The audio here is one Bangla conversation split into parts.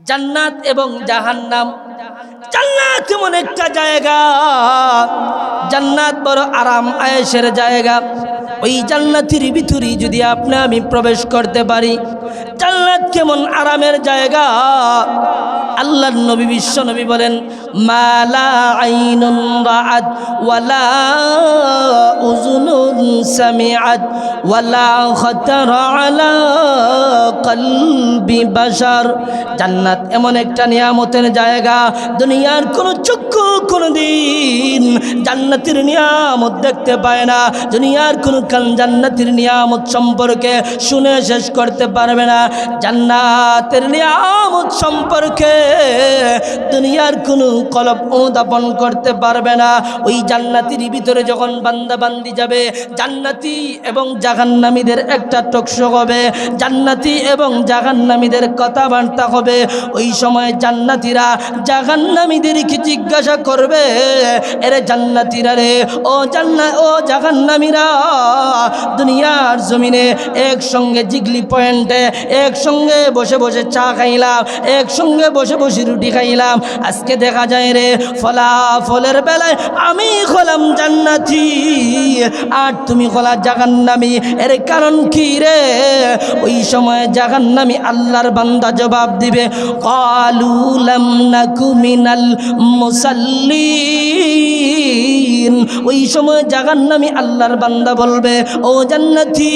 জান্নাত এবং জাহান্নাম। জান্নাত এমন একটা জায়গা। জান্নাত বড় আরাম আয়েসের জায়গা। ওই জান্নাতির ভিতরে যদি আপনি আমি প্রবেশ করতে পারি, জান্নাত কেমন আরামের জায়গা? আল্লাহর নবী, বিশ্ব নবী বলেন মালা আইনুন রাআত ওয়ালা উযুনুন সামিআত ওয়ালা খাতারা আলা কলবি বাশার। জান্নাত এমন একটা নিয়ামতের জায়গা, দুনিয়ার কোনো চক্ষু কোনো দিন জান্নাতের নিয়ামত দেখতে পায় না, দুনিয়ার কোনো কান জান্নাতের নিয়ামত সম্পর্কে শুনে শেষ করতে পারবে না। জান্নাতের নিয়ামত সম্পর্কে দুনিয়ার কোনো কলব অনুধাবন করতে পারবে না। ওই জান্নাতির ভিতরে যখন বান্দা বান্দি যাবে, জান্নাতি এবং জাহান্নামীদের একটা টকশো হবে, জান্নাতি এবং জাহান্নামীদের কথাবার্তা হবে। ওই সময় জান্নাতিরা জাহান্নামীদেরকে জিজ্ঞাসা করবে, এরে জান্নাতিরা রে, ও জান্না, ও জাহান্নামীরা দুনিয়ার জমিনে একসঙ্গে জিগলি পয়েন্টে, একসঙ্গে বসে বসে চা খাইলাম, একসঙ্গে বসে বসে রুটি খাইলাম। আজকে দেখা যায় রে, ফলাফলের বেলায় আমি হলাম জান্নাতি, আর তুমি হলা জাহান্নামী। এর কারণ কি রে? ওই সময় জাহান্নামী আল্লাহর বান্দা জবাব দিবে কালুলাম নাকু মিনাল মুসাল্লিন ওই সময় জাহান্নামী আল্লাহর বান্দা বলবে, ও জান্নাতি,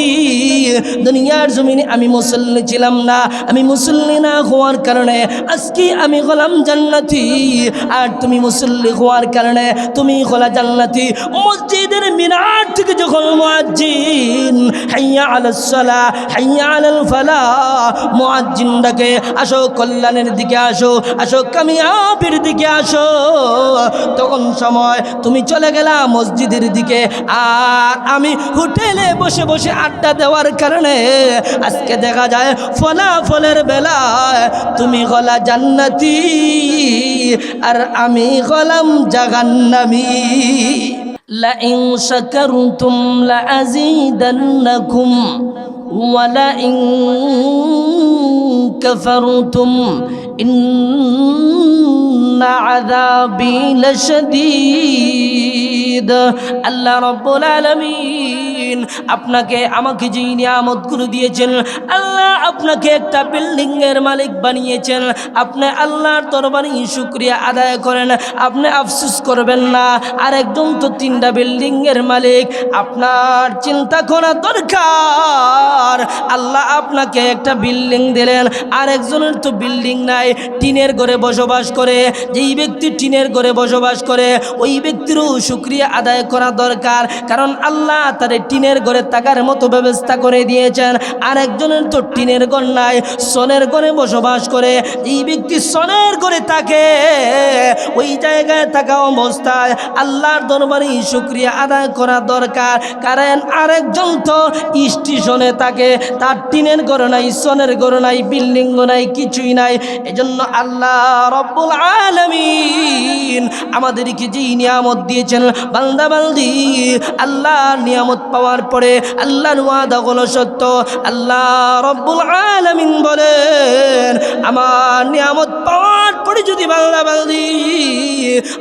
দুনিয়ার জমিনে আমি মুসল্লি ছিলাম না, আমি মুসল্লি না হওয়ার কারণে আজকে আমি হলাম জান্নাতি, আর তুমি মুসল্লি হওয়ার কারণে তুমি হলা জান্নাতি। মসজিদের মিনার থেকে যখন মুয়াজ্জিন, হাইয়া আলাস সালা, হাইয়া আলাল ফালা মুয়াজ্জিন ডাকে আসো কল্যাণের দিকে আসো আসো কামিয়াবের দিকে আসো। তখন সময়, তুমি চলে গেলা মসজিদের দিকে আর আমি হোটেলে বসে বসে আড্ডা দেওয়ার কারণে আজকে দেখা যায় ফলাফলের বেলায় তুমি গলা জান্নাতি আর আমি গলাম জাগান্নামি لئن شكرتم لأزيدنكم ولئن كفرتم إن إن عذابي لشديد. الله رب العالمين. আলামিন আপনাকে আমাকে যে নিয়ামতগুলো দিয়েছেন, আল্লাহ আপনাকে একটা বিল্ডিং এর মালিক বানিয়েছেন। আপনি আল্লাহর দরবারে শুক্রিয়া আদায় করেন, আপনি আফসোস করবেন না। আর একদম তো তিনটা বিল্ডিং এর মালিক, আপনার চিন্তা করা দরকার। আল্লাহ আপনাকে একটা বিল্ডিং দিলেন আর একজনের তো বিল্ডিং নাই, টিনের ঘরে বসবাস করে। যেই ব্যক্তি টিনের ঘরে বসবাস করে, ওই ব্যক্তিরও শুক্রিয়া আদায় করা দরকার, কারণ আল্লাহ তার টিনের ঘরে থাকার মতো ব্যবস্থা করে দিয়েছেন। আর একজনের তো টিনের ঘর নাই, সনের ঘরে বসবাস করে। এই ব্যক্তি সনের ঘরে থাকে। ওই জায়গায় থাকা অবস্থায় আল্লাহর দরবারে শুক্রিয়া আদায় করা দরকার। কারণ আরেকজন তো স্টেশনে থাকে, তার টিনের ঘর নাই, সনের ঘর নাই, বিল্ডিং নাই, কিছুই নাই। এজন্য আল্লাহ রব্বুল আলামিন আমাদেরকে যেই নিয়ামত দিয়েছেন, বান্দা বান্দি, আল্লাহর নিয়ামত পাওয়ার পরে আল্লাহর ওয়াদা হলো সত্য। আল্লাহ রব্বুল আলামিন বলেন, আমার নিয়ামত পাওয়ার পরে যদি বান্দা বান্দি,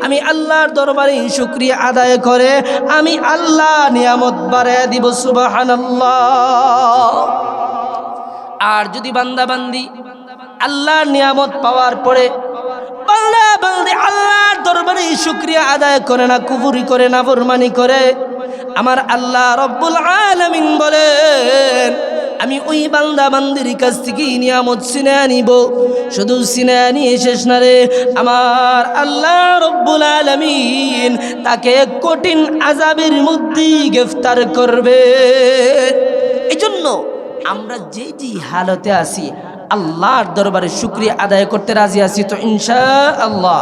আমি আল্লাহর দরবারে শুক্রিয়া আদায় করে, আমি আল্লাহ নিয়ামত বাড়ায় দিব, সুবহানাল্লাহ। আর যদি বান্দা বান্দি আল্লাহর নিয়ামত পাওয়ার পরে বান্দা বান্দি আল্লাহর দরবারে শুক্রিয়া আদায় করে না কুফুরি করে না, ফরমানি করে আমার আল্লাহ রব্বুল আলামিন বলেন, আমি ওই বান্দা বান্দির কাছ থেকে নিয়ামত সিনে আনিব শুধু সিনে আনিয়ে শেষ না রে, আমার আল্লাহ রব্বুল আলামিন তাকে কঠিন আজাবের মধ্যে গ্রেফতার করবে। এই জন্য আমরা যে যে হালতে আছি, আল্লাহর দরবারে শুক্রিয়া আদায় করতে রাজি আছি তো ইনশা আল্লাহ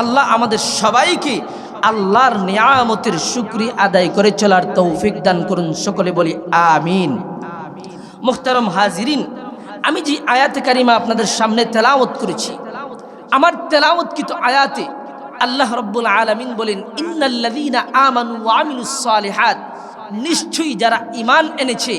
আল্লাহ আমাদের সবাইকে আল্লাহর নিয়ামতের শুক্রি আদায় করে চলার তৌফিক দান করুন, সকলে বলি আমিন। মুখতারম হাজিরিন, আমি যে আয়াতে কারিমা আপনাদের সামনে তেলাওত করেছি, আমার তেলাওত কিন্তু আয়াতে আল্লাহ রব্বুল আলমিন বলেন, ইন্নাল্লাযীনা আমানু ওয়া আমিলুস সালিহাত। নিশ্চয়ই যারা ইমান এনেছে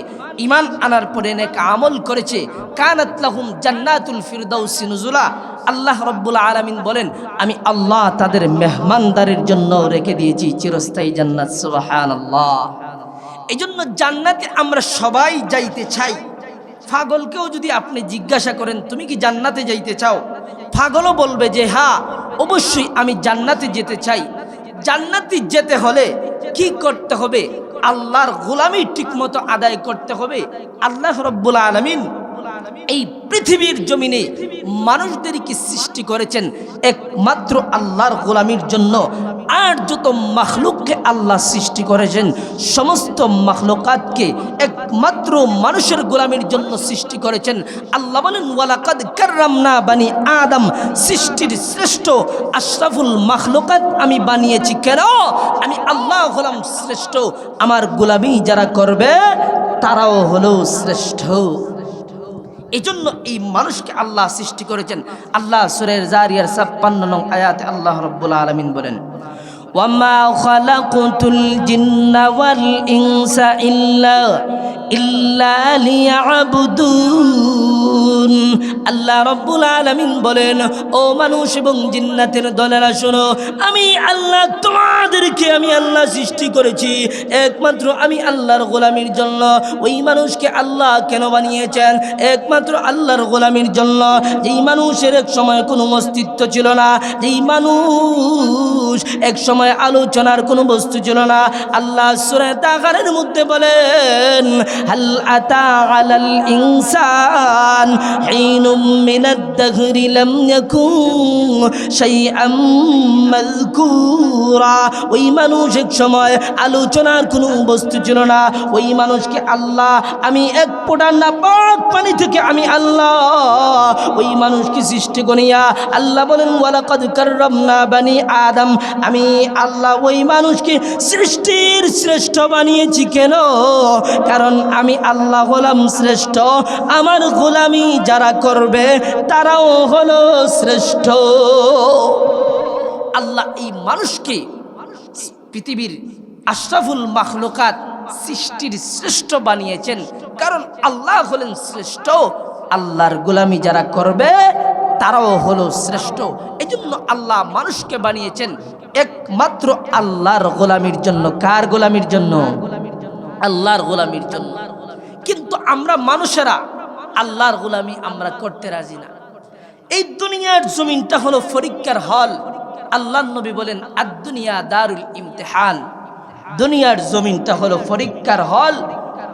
ইমান আনার পরে নেক আমল করেছে, কানাত লাহুম জান্নাতুল ফিরদাউসি নুজুলা। আল্লাহ রব্বুল আলামিন বলেন, আমি আল্লাহ তাদের মেহমানদারের জন্য রেখে দিয়েছি চিরস্থায়ী জান্নাত, সুবহানাল্লাহ। এই জন্য জান্নাতে আমরা সবাই যাইতে চাই। পাগলকেও যদি আপনি জিজ্ঞাসা করেন, তুমি কি জান্নাতে যাইতে চাও? ফাগলও বলবে যে হ্যাঁ অবশ্যই আমি জান্নাতে যেতে চাই। জান্নাতে যেতে হলে কি করতে হবে? আল্লাহর গোলামি ঠিকমতো আদায় করতে হবে। আল্লাহ রব্বুল আলমিন এই পৃথিবীর জমিনে মানুষদেরকে সৃষ্টি করেছেন একমাত্র আল্লাহর গোলামির জন্য। আর যত মাখলুককে আল্লাহ সৃষ্টি করেছেন, সমস্ত মাখলুকাতকে একমাত্র মানুষের গোলামির জন্য সৃষ্টি করেছেন। আল্লাহ বলেন, ওয়ালাকাদ কাররামনা বানি আদম সৃষ্টির শ্রেষ্ঠ আশরাফুল মাখলুকাত আমি বানিয়েছি। কেন? আমি আল্লাহ হলাম শ্রেষ্ঠ। আমার গোলামি যারা করবে, তারাও হলো শ্রেষ্ঠ। এই জন্য এই মানুষকে আল্লাহ সৃষ্টি করেছেন। আল্লাহ সুরের জারিয়ার ছাপ্পান্ন নং আয়াতে আল্লাহ রব্বুল আলমিন বলেন খালাকুতুল জিন্না ওয়াল ইনসা ইল্লা ইল্লা লিয়াবুদুন আল্লাহ রব্বুল আলামিন বলেন, ও মানুষ এবং জিন্নাতের দলেরা শোনো, আমি আল্লাহ তোমাদেরকে আমি আল্লাহ সৃষ্টি করেছি। একমাত্র আমি আল্লাহর গোলামির জন্য। ওই মানুষকে আল্লাহ কেন বানিয়েছেন? একমাত্র আল্লাহর গোলামির জন্য। যেই মানুষের এক সময় কোনো অস্তিত্ব ছিল না, যেই মানুষ এক সময় আলোচনার কোনো বস্তু ছিল না। আল্লাহ সুরে তাগারের মধ্যে বলেন, হাল আতা আলাল ইনসান হিনুম মিনাদ দাহরি লাম ইয়াকুন শাইআম ওই মানুষ এক সময় আলোচনার কোনো বস্তু ছিল না। ওই মানুষকে, আল্লাহ, আমি এক ফোঁটা নাপাক পানি থেকে আমি আল্লাহ। ওই মানুষকে সৃষ্টি করিয়া আল্লাহ বলেন, ওয়ালাকাদ কাররামনা বানি আদম। আমি আল্লাহ ওই মানুষকে সৃষ্টির শ্রেষ্ঠ বানিয়েছি কেন? কারণ আমি আল্লাহ হলাম শ্রেষ্ঠ, আমার গোলামি যারা করবে তারাও হলো শ্রেষ্ঠ। আল্লাহ এই মানুষকে পৃথিবীর আশরাফুল মাখলুকাত সৃষ্টির শ্রেষ্ঠ বানিয়েছেন। কারণ আল্লাহ হলেন শ্রেষ্ঠ, আল্লাহর গোলামি যারা করবে তারাও হলো শ্রেষ্ঠ। এই জন্য আল্লাহ মানুষকে বানিয়েছেন। একমাত্র আল্লাহর গোলামির জন্য। কার গোলামির জন্য? আল্লাহর গোলামির জন্য। কিন্তু আমরা মানুষেরা আল্লাহর গোলামি আমরা করতে রাজি না। এই দুনিয়ার জমিনটা হলো পরীক্ষার হল। আল্লাহ নবী বলেন আদুনিয়া দারুল ইমতেহান। দুনিয়ার জমিনটা হলো পরীক্ষার হল।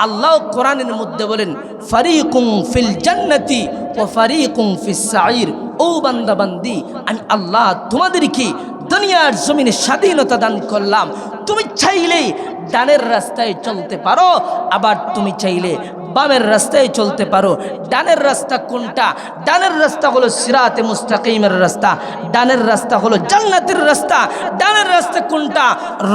আল্লাহ কোরআনের মধ্যে বলেন, ফারিকুম ফিল জান্নাতি ও ফারিকুম ফিস সাইর ও বান্দা বান্দি আমি আল্লাহ তোমাদেরকে দুনিয়ার জমিনে স্বাধীনতা দান করলাম। তুমি চাইলে ডানের রাস্তায় চলতে পারো, আবার তুমি চাইলে বামের রাস্তায় চলতে পারো। ডানের রাস্তা কোনটা? ডানের রাস্তা হলো সিরাতে মুস্তাকিমের রাস্তা। ডানের রাস্তা হলো জান্নাতের রাস্তা। ডানের রাস্তা কোনটা?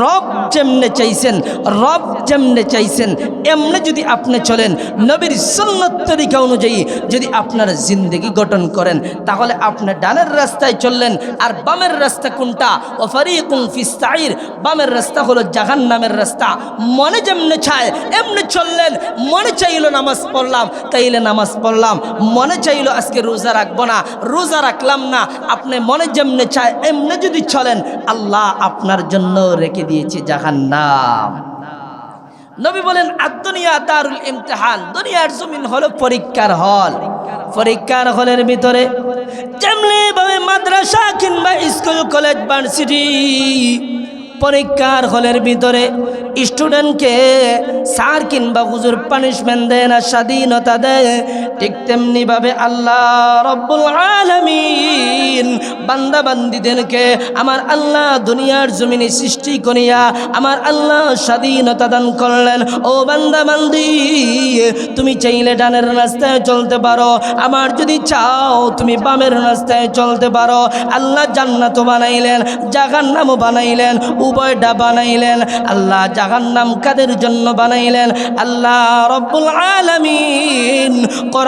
রব যেমনে চাইছেন, রব যেমনে চাইছেন, এমনি যদি আপনি চলেন, নবীর সুন্নত তরিকা অনুযায়ী যদি আপনার জিন্দগি গঠন করেন, তাহলে আপনি ডানের রাস্তায় চললেন। আর বামের রাস্তা কোনটা? ও ফারিকুম ফিস্তাইর বামের রাস্তা হলো জাহান নামের রাস্তা। মনে যেমনে চায় এমনি চললেন, মনে চাইল নামাজ পড়লাম, তাইলে নামাজ পড়লাম। মনে চাইলো আজকে রোজা রাখব না, রোজা রাখলাম না, আপনি মনে যেমনে চায় এমনি যদি চলেন, আল্লাহ আপনার জন্য রেখে দিয়েছে জাহান্নাম। নবী বলেন আদুনিয়া দারুল ইমতিহান, দুনিয়ার জমিন হলো পরীক্ষার হল। পরীক্ষার হলের ভিতরে যেমনি ভাবে মাদ্রাসা কিংবা স্কুল, কলেজ, ভার্সিটি, পরীক্ষার হলের ভিতরে স্টুডেন্টকে স্যার কিংবা হুজুর পানিশমেন্ট দেয় না স্বাধীনতা দেয় ঠিক তেমনিভাবে আল্লাহ রব্বুল আলমিন বান্দা বান্দিদেরকে আমার আল্লাহ দুনিয়ার জমিনে সৃষ্টি করিয়া আমার আল্লাহ স্বাধীনতা দান করলেন। ও বান্দা বান্দি, তুমি চাইলে ডানের রাস্তায় চলতে পারো, আমার যদি চাও তুমি বামের রাস্তায় চলতে পারো। আল্লাহ জান্নাত বানাইলেন, জাহান্নামও বানাইলেন উভয়টা বানাইলেন, আল্লাহ জাহান্নাম কাদের জন্য বানাইলেন? আল্লাহ রব্বুল আলামিন কোরআন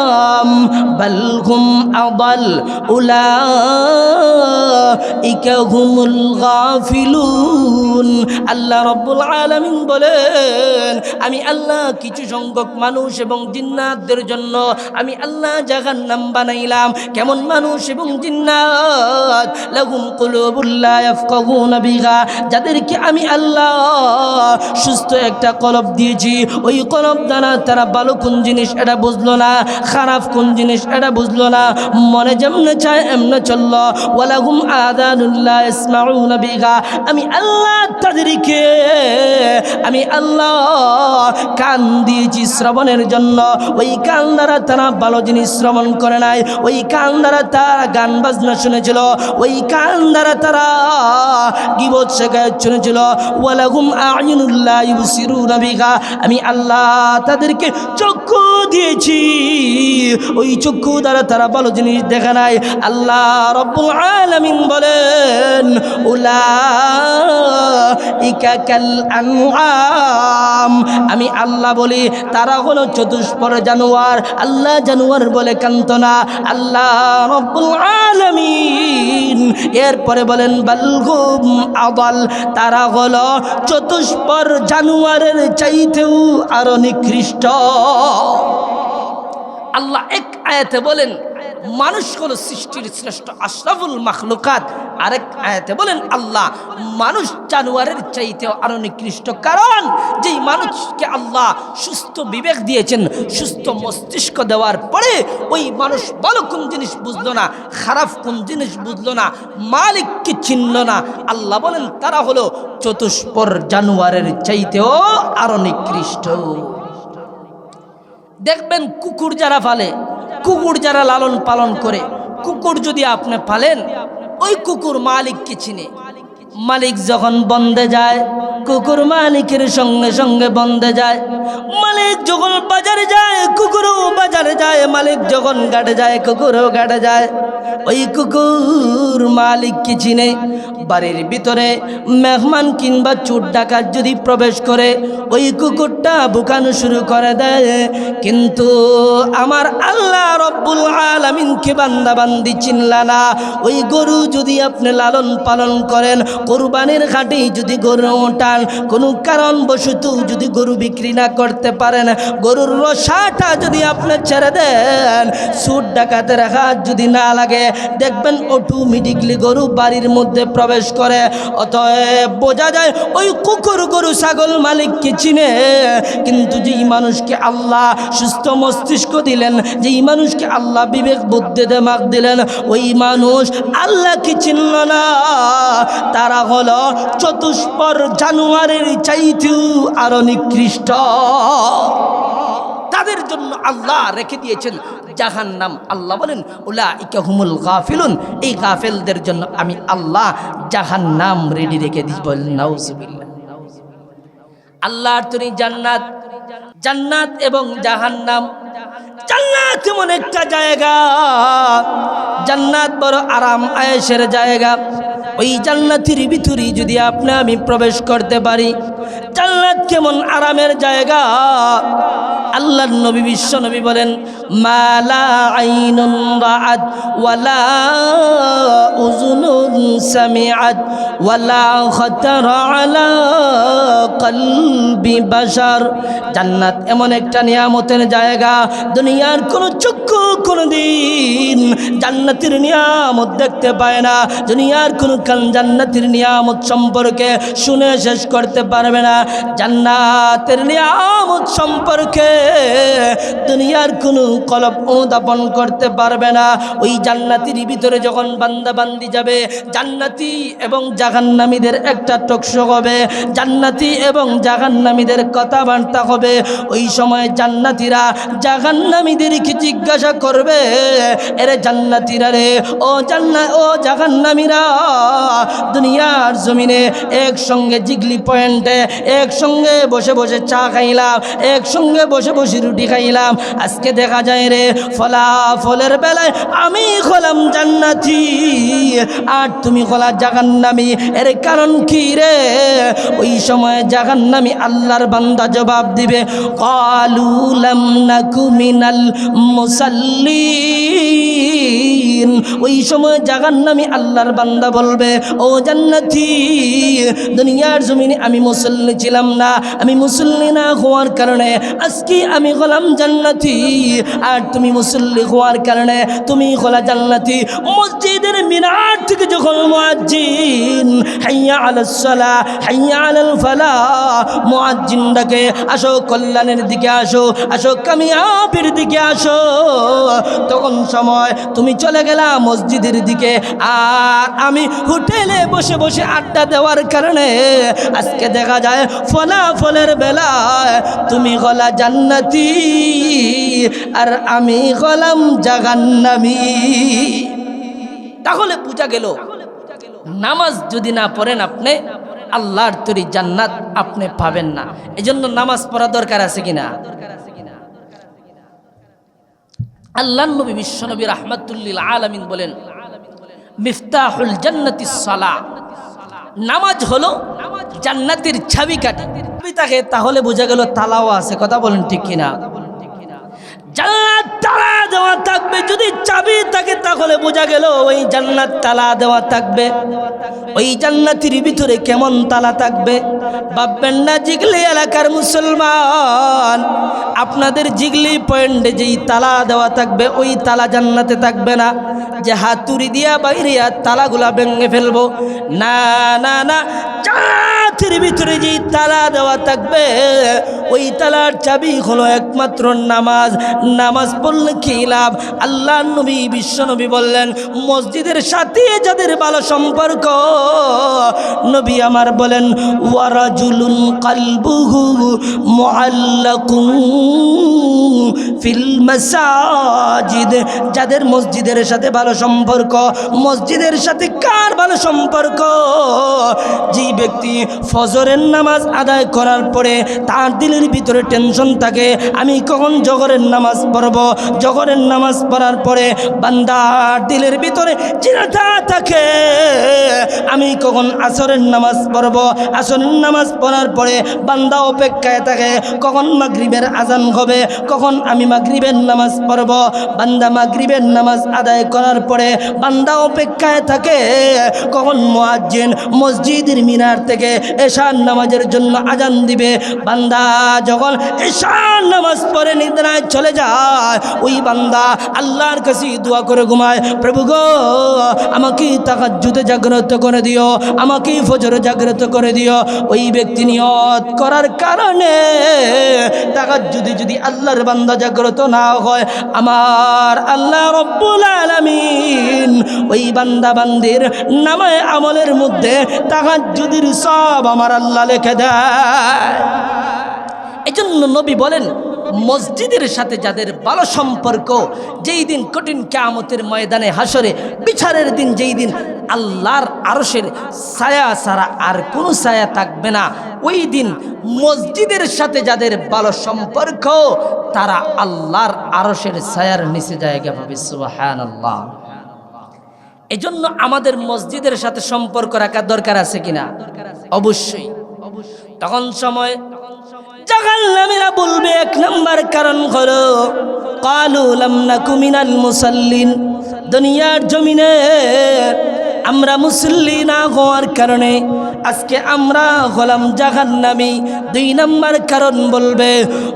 আনআম বাল হুম আদাল উলাইকা হুমুল গাফিলুন আল্লাহ রাব্বুল আলামিন বলেন, আমি আল্লাহ কিছু সংখ্যক মানুষ এবং জিন্নাতদের জন্য আমি আল্লাহ জাহান্নাম বানাইলাম। কেমন মানুষ এবং জিন্নাত? লাহুম কুলুবুল্লা ইয়াফকাহুনা বিহা। যাদেরকে আমি আল্লাহ সুস্থ একটা কলব দিয়েছি, ওই কলব দ্বারা তারা ভালো কোন জিনিস এটা বুঝলো না। খারাপ কোন জিনিস এটা বুঝলো না। মনে যেমনে চায় এমনে চলল। ওয়ালাহুম আদানুল্লাহ ইসমাউনা বিহা। আমি আল্লাহ তাদেরকে, আমি আল্লাহ কান দিয়েছি শ্রবণের জন্য। ওই কান দ্বারা তারা ভালো জিনিস শ্রবণ করে নাই। ওই কান দ্বারা তারা গান বাজনা শুনেছিল। ওই কান দ্বারা তারা গিবত শেখায় শুনেছিল। ওয়ালাহুম আইনুল্লাহ ইউসিরুনা বিহা। আমি আল্লাহ তাদেরকে চক্ষু দিয়েছি। ওই চক্ষু দ্বারা তারা ভালো জিনিস দেখে নাই। আল্লাহ রব্বুল আলামিন বলেন আনআম। আমি আল্লাহ বলি, তারা হলো চতুষ্পর জানোয়ার। আল্লাহ জানোয়ার বলে কান্তনা। আল্লাহ রব্বুল আলামিন এরপরে বলেন বালগুম আবাল তারা হলো চতুষ্পর জানোয়ারের চাইতেও আরও নিকৃষ্ট। আল্লাহ এক আয়াতে বলেন, মানুষ হলো সৃষ্টির শ্রেষ্ঠ আশরাফুল মাখলুকাত। আরেক আয়াতে বলেন, আল্লাহ মানুষ জানুয়ারের চাইতেও আরও নিকৃষ্ট। কারণ যেই মানুষকে আল্লাহ সুস্থ বিবেক দিয়েছেন, সুস্থ মস্তিষ্ক দেওয়ার পরে ওই মানুষ ভালো কোন জিনিস বুঝলো না, খারাপ কোন জিনিস বুঝলো না, মালিককে চিনল না। আল্লাহ বলেন, তারা হলো চতুষ্পর জানুয়ারের চাইতেও আরও নিকৃষ্ট। দেখবেন কুকুর যারা ফালে কুকুর যারা লালন পালন করে, কুকুর যদি আপনি পালেন, ওই কুকুর মালিককে চিনে। মালিক যখন বন্ধে যায় কুকুর মালিকের সঙ্গে সঙ্গে বন্ধে যায়। মালিক যখন বাজারে যায়, কুকুরও বাজারে যায়, মালিক যখন গাড়ে যায়, কুকুরও গাড়ে যায়। ওই কুকুর মালিককে চিনে বাড়ির ভিতরে মেহমান কিংবা চোর ডাকাত যদি প্রবেশ করে, ওই কুকুরটা বুকানো শুরু করে দেয়। কিন্তু আমার আল্লাহ রব্বুল আলমিনকে বান্দা বান্দি চিনলা না। ওই গরু যদি আপনি লালন পালন করেন, কোরবানির ঘাটে যদি গরু ওঠান কোনো কারণবশত যদি গরু বিক্রি না করতে পারেন, গরুর রসাটা যদি আপনি ছেড়ে দেন সুর ডাকাতের হাত যদি না লাগে, দেখবেন অটোমেটিকলি গরু বাড়ির মধ্যে প্রবেশ করে। অতএব বোঝা যায় ওই কুকুর গরু ছাগল মালিককে চিনে, কিন্তু যেই মানুষকে আল্লাহ সুস্থ মস্তিষ্ক দিলেন, যেই মানুষকে আল্লাহ বিবেক, বুদ্ধি দেমাক দিলেন, ওই মানুষ আল্লাহকে চিনল না। তারা হলো চতুষ্পর জানুয়ারির চাইতেও আরও নিকৃষ্ট। তাদের জন্য আল্লাহ রেখে দিয়েছেন জাহান নাম আল্লাহ বলেন উলা হুমুল গাফিলুন। এই গাফেলদের জন্য আমি আল্লাহ জাহান নাম রেডি রেখে দিই বলেন আল্লাহর তুমি জান্নাত। জান্নাত এবং জাহান্নাম। জান্নাত এমন একটা জায়গা। জান্নাত বড় আরাম আয়েসের জায়গা। ওই জান্নাতির ভিতরে যদি আপনি আমি প্রবেশ করতে পারি জান্নাত কেমন আরামের জায়গা? আল্লাহর নবী, বিশ্ব নবী বলেন মালা ওয়ালা ওয়ালা কলবি জান্নাত এমন একটা নিয়ামতের জায়গা, দুনিয়ার কোনো চক্ষু কোনো দিন জান্নাতের নিয়ামত দেখতে পায় না। দুনিয়ার কোনো কান জান্নাতের নিয়ামত সম্পর্কে শুনে শেষ করতে পারবে না। জান্নাতের নিয়ামত সম্পর্কে দুনিয়ার কোনো কলব অনুধাবন করতে পারবে না। ওই জান্নাতের ভিতরে যখন বান্দা বান্দি যাবে, জান্নাত এবং জাহান্নামীদের একটা টকশো হবে, জান্নাতি এবং জাহান্নামীদের কথাবার্তা হবে। ওই সময় জান্নাতিরা জাহান্নামীদেরকে জিজ্ঞাসা করবে, এরে জান্নাতিরা রে, ও জান্না, ও জাহান্নামীরা, দুনিয়ার জমিনে একসঙ্গে জিগলি পয়েন্টে, একসঙ্গে বসে বসে চা খাইলাম, একসঙ্গে বসে বসে বসে রুটি খাইলাম। আজকে দেখা যায় রে ফলাফলের বেলায় আমি হলাম জান্নাতি। আর তুমি হলা জাহান্নামি। এর কারণ কি রে? ওই সময় জাহান্নামি আল্লাহর বান্দা জবাব দিবে কালুলাম নাকু মিনাল মুসাল্লিন। ওই সময় জাহান্নামি আল্লাহর বান্দা বলবে, ও জান্নাতি, দুনিয়ার জমিনে আমি মুসল্লি ছিলাম না। আমি মুসল্লি না হওয়ার কারণে আজকে আমি হলাম জান্নাতি। আর তুমি মুসল্লি হওয়ার কারণে তুমি হলা জান্নাতি। মসজিদের মিনার থেকে যখন মুয়াজ্জিন, হাইয়া আলাস সালা, হাইয়া আলাল ফালা মুয়াজ্জিন ডাকে আসো, কল্যাণের দিকে আসো আসো, কামিয়াবের দিকে আসো। তখন সময় তুমি চলে গেলা মসজিদের দিকে। আর আমি হোটেলে বসে বসে আড্ডা দেওয়ার কারণে আজকে দেখা যায় ফলাফলের বেলায় তুমি গলা জান্নাতি, আর আমি গলাম জাগান্নামি তাহলে পূজা গেল, নামাজ যদি না পড়েন আপনি, আল্লাহর তৈরি জান্নাত আপনি পাবেন না। এজন্য নামাজ পড়া দরকার আছে কিনা? আল্লাহ নবী বিশ্বনবী রাহমাতুল্লিল আলামিন বলেন, মিফতাহুল জান্নাতি সালা। নামাজ হলো জান্নাতের চাবিকাঠি চাবি থাকে, তাহলে বোঝা গেল তালাও আছে, কথা বলেন ঠিক কিনা? জান্নাত তালা দেওয়া থাকবে, যদি চাবি থাকে, তাহলে বোঝা গেল ওই জান্নাত তালা দেওয়া থাকবে। ওই জান্নাতির ভিতরে কেমন তালা থাকবে? ভাববেন না, জিগলি এলাকার মুসলমান। আপনাদের জিগলি পয়েন্টে যেই তালা দেওয়া থাকবে, ওই তালা জান্নাতে থাকবে না। যে হাতুড়ি দিয়া বাইরে আর তালাগুলা ভেঙে ফেলব। না না না জান্নাতের ভিতরে যেই তালা দেওয়া থাকবে, ওই তালার চাবি হলো একমাত্র নামাজ। নামাজ পড়লে কি লাভ? আল্লাহ নবী বিশ্বনবী বললেন, মসজিদের সাথে যাদের ভালো সম্পর্ক, নবী আমার বলেন ওয়ারাজুলুন কালবুহু মুআল্লাকুন ফিল মাসাজিদ। যাদের মসজিদের সাথে ভালো সম্পর্ক, মসজিদের সাথে কার ভালো সম্পর্ক? যে ব্যক্তি ফজরের নামাজ আদায় করার পরে তার দিলের ভিতরে টেনশন থাকে। আমি কখন জগরের নামাজ পড়ব? জগরের নামাজ পড়ার পরে বান্দার দিলের ভিতরে চিন্তা থাকে। আমি কখন আসরের নামাজ পড়ব? আসরের নামাজ পড়ার পরে বান্দা অপেক্ষায় থাকে, কখন মাগরিবের আজান হবে? কখন আমি মাগরিবের নামাজ পড়ব? বান্দা মাগরিবের নামাজ আদায় করার পরে বান্দা অপেক্ষায় থাকে, কখন মুয়াজ্জিন মসজিদের মিনার থেকে এশার নামাজের জন্য আজান দিবে। বান্দা যখন এশার নামাজ পরে নিদ্রায় চলে যায়, ওই বান্দা আল্লাহর কাছে দোয়া করে ঘুমায়, প্রভু গো, আমাকে তাকাত জুতে জাগ্রত করে দিও, আমাকে ফজরে জাগ্রত করে দিও। ওই ব্যক্তি নিয়ত করার কারণে তাকাজ্জুদে যদি যদি আল্লাহর বান্দা জাগ্রত না হয়, আমার আল্লাহ রব্বুল আলামিন ওই বান্দা বান্দির নামে আমলের মধ্যে তাকাজ্জুদের সব আমার আল্লাহ লেখে দেয়। এজন্য নবী বলেন মসজিদের সাথে যাদের ভালো সম্পর্ক, যেই দিন কঠিন কেয়ামতের ময়দানে হাসরে বিচারের দিন যেই দিন আল্লাহর আরশের ছায়া ছাড়া আর কোনো ছায়া থাকবে না, ওই দিন মসজিদের সাথে যাদের ভালো সম্পর্ক, তারা আল্লাহর আরশের ছায়ার নিচে জায়গা পাবে সুবাহান আল্লাহ এজন্য আমাদের মসজিদের সাথে সম্পর্ক রাখার দরকার আছে কিনা? অবশ্যই। তখন সময় জাহান্নামীরা বলবে এক নম্বর কারণ হলো কালু লাম নাকু মিনাল মুসাল্লিন দুনিয়ার জমিনে আমরা মুসল্লি না হওয়ার কারণে আজকে আমরা হলাম জাহান্নামী। দুই নম্বর কারণ বলবে,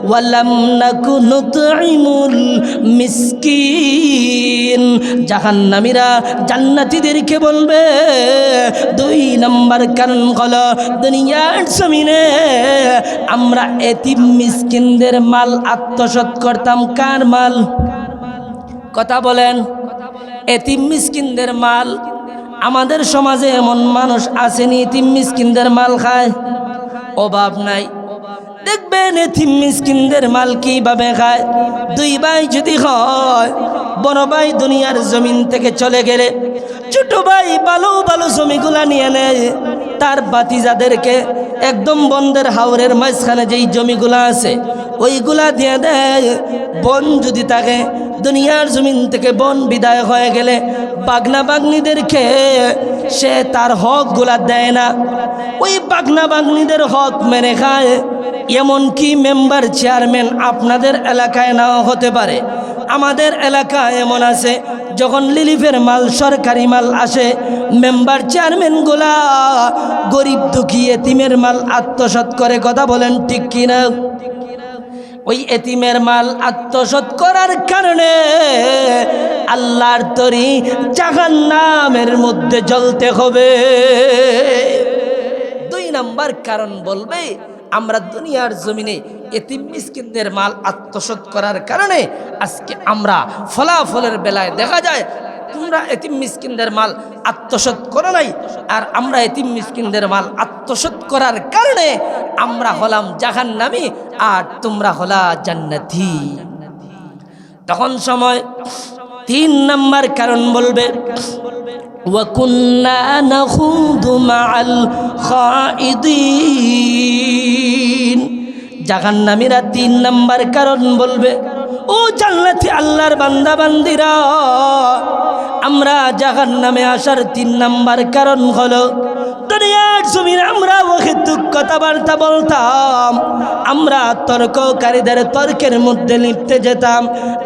ওয়ালাম নাকু নুতইমুল মিসকিন। জাহান্নামীরা জান্নাতীদেরকে বলবে, দুই নম্বর কারণ হলো দুনিয়ার জমিনে আমরা এতিম মিসকিনদের মাল আত্মসৎ করতাম। কার মাল? কথা বলেন, এতিম মিসকিনদের মাল আমাদের সমাজে এমন মানুষ আসেনি তিম মিসকিনদের মাল খায়। অভাব নাই। দেখবেন এতিম মিসকিনদের মাল কীভাবে খায়? দুই ভাই যদি হয়, বড় ভাই দুনিয়ার জমিন থেকে চলে গেলে, ছোট ভাই ভালো ভালো জমিগুলা নিয়ে নেয়। তার বাতিজাদেরকে একদম বন্ধের হাওরের মাঝখানে যেই জমিগুলা আছে ওইগুলা দিয়ে দেয় বন যদি থাকে দুনিয়ার জমিন থেকে বন বিদায় হয়ে গেলে বাগনা বাগনিদেরকে সে তার হকগুলা দেয় না। ওই বাগনা বাগনিদের হক মেনে খায়। এমনকি মেম্বার চেয়ারম্যান আপনাদের এলাকায় নাও হতে পারে। আমাদের এলাকায় এমন আছে, যখন লিলিফের মাল, সরকারি মাল আসে, মেম্বার চেয়ারম্যানগুলা গরিব দুঃখী এতিমের মাল আত্মসৎ করে, কথা বলেন ঠিক কিনা? ওই এতিমের মাল আত্মসৎ করার কারণে আল্লাহর তরি জাহান নামের মধ্যে জ্বলতে হবে। দুই নাম্বার কারণ বলবে, আমরা দুনিয়ার জমিনে এতিম মিসকিনদের মাল আত্মসৎ করার কারণে আজকে আমরা ফলাফলের বেলায় দেখা যায় তোমরা এতিম মিসকিনদের মাল আত্মসৎ করো নাই আর আমরা এতিম মিসকিনদের মাল আত্মসৎ করার কারণে আমরা হলাম জাহান নামি আর তোমরা হলা জান্নাতি তখন সময় তিন নাম্বার কারণ বলবে وكنا نخوض مع الخائضين জাহান্নামীরা তিন নাম্বার কারণ বলবে ও জান্নাতি আল্লাহর বান্দা বান্দিরা আমরা জাহান্নামে আসার তিন নাম্বার কারণ হলো, দুনিয়ার জমিন আমরা অহেতুক কথাবার্তা বলতাম, আমরা তর্ককারীদের তর্কের মধ্যে লিপ্তে যেতাম,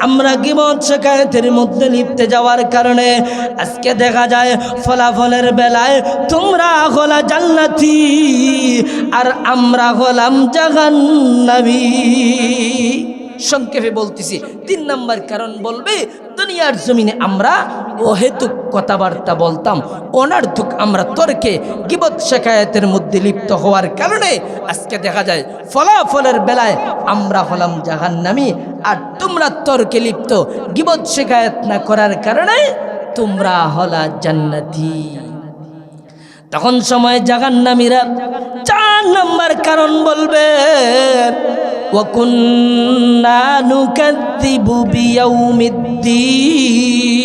আমরা গিমত শেখায়তের মধ্যে লিপ্তে যাওয়ার কারণে আজকে দেখা যায় ফলাফলের বেলায় তোমরা হলা জান্নাতি আর আমরা হলাম জাহান্নাবী সংক্ষেপে বলতেছি, তিন নাম্বার কারণ বলবে, দুনিয়ার জমিনে আমরা অহেতুক কথাবার্তা বলতাম, অনার্থক আমরা তর্কে গিবত শেখায়তের মধ্যে লিপ্ত হওয়ার কারণে আজকে দেখা যায় ফলাফলের বেলায় আমরা হলাম জাহান্নামি, আর তোমরা তর্কে লিপ্ত গিবত শেখায়ত না করার কারণে তোমরা হলা জান্নাতি। তখন সময় জাহান্নামীরা চার নাম্বার কারণ বলবে وكنا نكذب بيوم الدين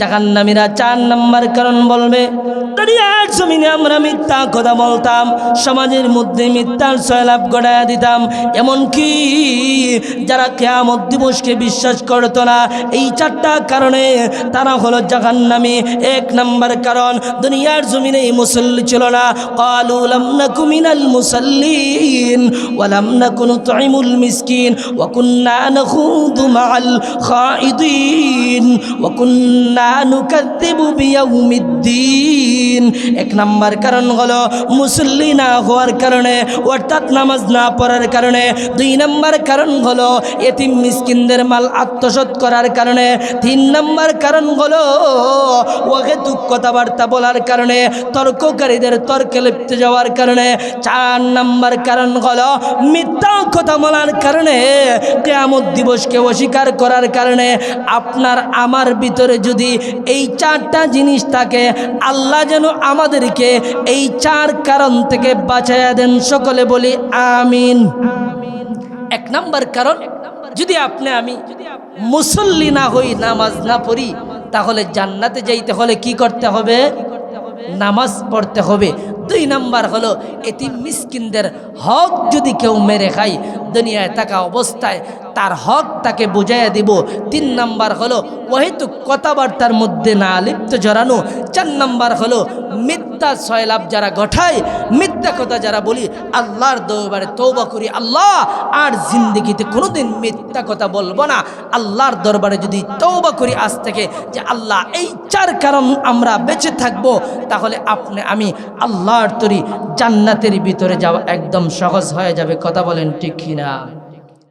জাহান্নামীরা চার নাম্বার কারণ বলবে, দুনিয়ার জমিনে আমরা মিথ্যা কথা বলতাম, সমাজের মধ্যে মিথ্যার সয়লাভ গড়াইয়া দিতাম। এমনকি যারা কেয়ামত দিবসকে বিশ্বাস করতো না, এই চারটা কারণে তারা হলো জাহান্নামি। এক নাম্বার কারণ, দুনিয়ার জমিনে মুসল্লি ছিল না। কালুলামনা কুমিনাল মুসল্লিন ওয়ালামনা কোনো তাইমুল মিসকিন ওয়াকুন্না নখুদু মাল খাইদিন ওকুন্না এক নাম্বার কারণ হলো মুসল্লি না হওয়ার কারণে, অর্থাৎ নামাজ না পড়ার কারণে। দুই নাম্বার কারণ হলো এতিম মিসকিনদের মাল আত্মসৎ করার কারণে। তিন নাম্বার কারণ হলো ওকে দুঃখ কথাবার্তা বলার কারণে, তর্ককারীদের তর্কে লিপ্ত যাওয়ার কারণে। চার নাম্বার কারণ হলো মিথ্যা কথা বলার কারণে, কেয়ামত দিবসকে অস্বীকার করার কারণে। আপনার আমার ভিতরে যদি এই চারটা জিনিস থাকে আল্লাহ যেন আমাদেরকে এই চার কারণ থেকে বাঁচাইয়া দেন। সকলে বলি আমিন। এক নম্বর কারণ, যদি আপনি আমি মুসল্লি না হই, নামাজ না পড়ি, তাহলে জান্নাতে যাইতে হলে কি করতে হবে? নামাজ পড়তে হবে। দুই নাম্বার হলো এটি মিসকিনদের হক যদি কেউ মেরে খায়, দুনিয়ায় থাকা অবস্থায় তার হক তাকে বুঝাইয়া দিব। তিন নাম্বার হলো ওহেতু কথাবার্তার মধ্যে না লিপ্ত জড়ানো। চার নাম্বার হলো মিথ্যা সয়লাভ যারা ঘটায়, মিথ্যা কথা যারা বলি, আল্লাহর দরবারে তৌবা করি, আল্লাহ, আর জিন্দিগিতে কোনোদিন মিথ্যা কথা বলব না। আল্লাহর দরবারে যদি তৌবা করি আজ থেকে, যে আল্লাহ, এই চার কারণ আমরা বেঁচে থাকব, তাহলে আপনি, আমি আল্লাহর তরি জান্নাতের ভিতরে যাওয়া একদম সহজ হয়ে যাবে। কথা বলেন ঠিক কিনা?